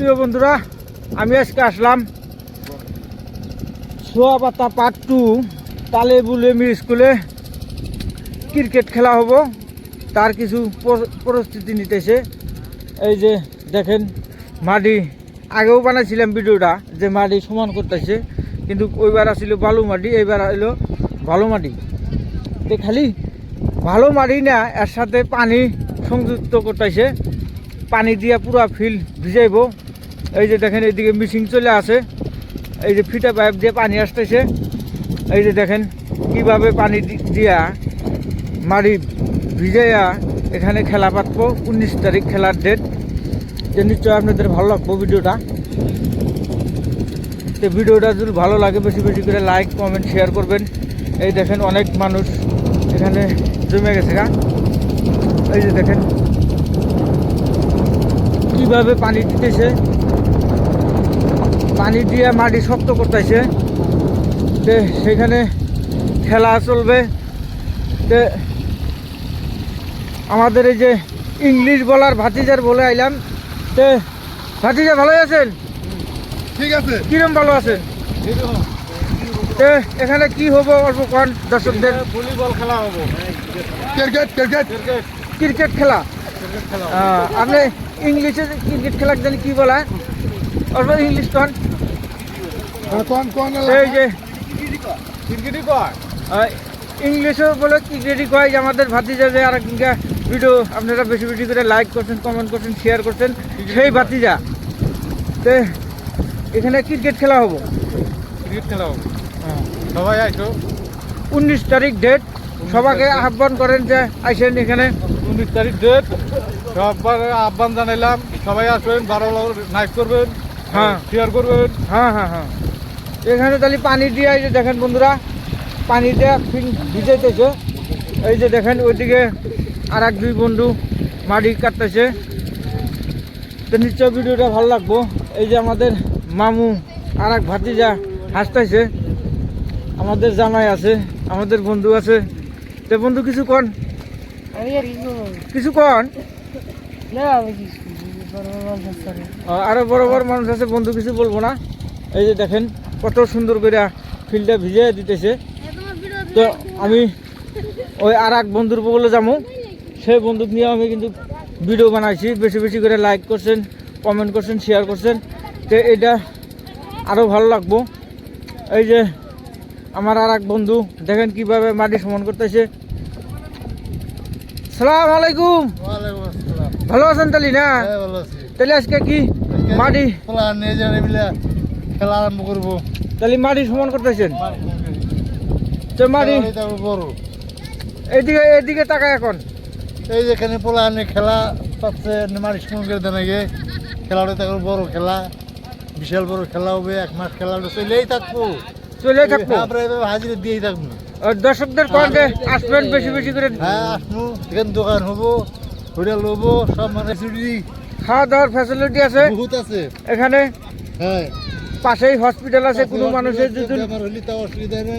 প্রিয় বন্ধুরা, আমি আজকে আসলাম সোয়া পাতা পার্ট টু তালে বুলে মির স্কুলে ক্রিকেট খেলা হব। তার কিছু প্র- প্রস্তুতি নিতেছে। এই যে দেখেন, মাটি, আগেও বানাইছিলাম ভিডিওটা যে মাটি সমান করতেছে, কিন্তু ওইবার আসছিল বালু মাটি, এইবার এলো ভালো মাটি। তো খালি ভালো মাটি না, এর সাথে পানি সংযুক্ত করতেছে। পানি দিয়ে পুরা ফিল্ড ভিজাইব। এই যে দেখেন, এইদিকে মিশিং চলে আসে। এই যে ফিটা পাইপ দিয়ে পানি আসতেছে। এই যে দেখেন, কীভাবে পানি দিয়া মারি ভিজাইয়া এখানে খেলা পাতবো। উনিশ তারিখ খেলার ডেট যে নিশ্চয় আপনাদের ভালো লাগবো ভিডিওটা। তো ভিডিওটা যদি ভালো লাগে, বেশি বেশি করে লাইক কমেন্ট শেয়ার করবেন। এই দেখেন, অনেক মানুষ এখানে জমে গেছে গা। এই যে দেখেন, কীভাবে পানি দিতেছে। পানি দিয়ে মাটি শক্ত করতেছে। তে সেখানে খেলা চলবে। তে আমাদের এই যে ইংলিশ বলার ভাতিজার বলে আইলাম। তে ভাতিজা ভালো আছেন? ঠিক আছে। কিরম ভালো আছেন? তে এখানে কি হব অল্প কন দর্শকদের? ভলিবল খেলা হব। Cricket cricket. ক্রিকেট। খেলা? আপনি ইংলিশে ক্রিকেট খেলা জানি কি বলা অল্প ইংলিশ কোন। এই যে ক্রিকেটই কয়? ইংলিশও বলে ক্রিকেটই কয় যে আমাদের ভাতিজা যে আর ভিডিও আপনারা বেশি বেশি করে লাইক করছেন কমেন্ট করছেন শেয়ার করছেন সেই ভাতিজা। তে এখানে ক্রিকেট খেলা হব। ক্রিকেট খেলা হব। সবাই আইসো। উনিশ তারিখ ডেট সবাইকে আহ্বান করেন যে আইসেন এখানে। উনিশ তারিখ ডেট সবার আহ্বান জানাইলাম। সবাই আসবেন ভালো নাইট করবেন হ্যাঁ। শেয়ার করবেন। হ্যাঁ হ্যাঁ হ্যাঁ। এখানে তাহলে পানি দিয়ে এই যে দেখেন বন্ধুরা পানি দিয়ে ভিজাইতেছে। এই যে দেখেন ওইদিকে আর এক দুই বন্ধু মাটি কাটতেছে। তো নিশ্চয় ভিডিওটা ভালো লাগবো। এই যে আমাদের মামু আর এক ভাতিজা হাসতেছে। আমাদের জামাই আছে আমাদের বন্ধু আছে। তো বন্ধু কিছু কন? কিছু কন? আরও বড় বড় মানুষ আছে বন্ধু কিছু বলব না? এই যে দেখেন কত সুন্দর করে ফিল্ডটা ভিজিয়ে দিতেছে। তো আমি ওই আর এক বন্ধুর বলে যাব সেই বন্ধুক নিয়ে আমি কিন্তু ভিডিও বানাইছি। বেশি বেশি করে লাইক করছেন কমেন্ট করছেন শেয়ার করছেন। তো এটা আরও ভালো লাগবো। এই যে আমার আর এক বন্ধু দেখেন কীভাবে মাটি সমান করতেছে। সালাম আলাইকুম। ভালো আছেন তালি না? হ্যাঁ তাহলে আজকে কি মাটি? খেলা আরম্ভ করব। তাহলে মাটি সমান করতেছেন? তো মাটি খেলা বড়। এইদিকে এইদিকে টাকা এখন। এই যেখানে পোলা আনে খেলা পাচ্ছে মারিস মন করে দেন আগে। খেলাটা থাকবে বড় খেলা। বিশাল বড় খেলা হবে এক মাস খেলাটা চলেই থাকব। চলে থাকব? আমরা এভাবে হাজিরা দিয়েই থাকব। দর্শকদের কন্টে আসবেন বেশি বেশি করে। হ্যাঁ আসব। এখানে দোকান হব হোটেল হব সব মানে খাওয়া দাওয়ার ফ্যাসিলিটি আছে। বহুত আছে। এখানে হ্যাঁ। পাশেই হসপিটাল আছে কোনো মানুষের যদি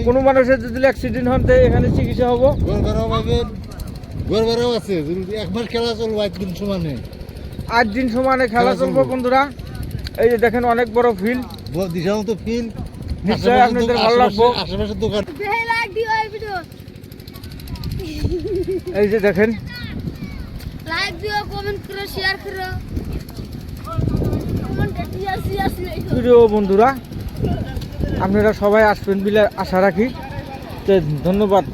কোনো মানুষের যদি অ্যাক্সিডেন্ট হন তো এখানে চিকিৎসা হব। পাবেন আছে যদি এক মাস খেলা চলবো একদিন সমানে। আট দিন সমানে খেলা চলবো। বন্ধুরা। এই যে দেখেন অনেক বড় ফিল্ড দিশা মতো ফিল নিশ্চয়ই আপনাদের ভালো লাগবো। আশেপাশে দোকান। এই এই যে দেখেন। লাইক দিও কমেন্ট করো শেয়ার করো কমেন্ট দিয়া সিয়া সিয়া প্রিয় বন্ধুরা আপনারা সবাই আসবেন বলে আশা রাখি। তো ধন্যবাদ।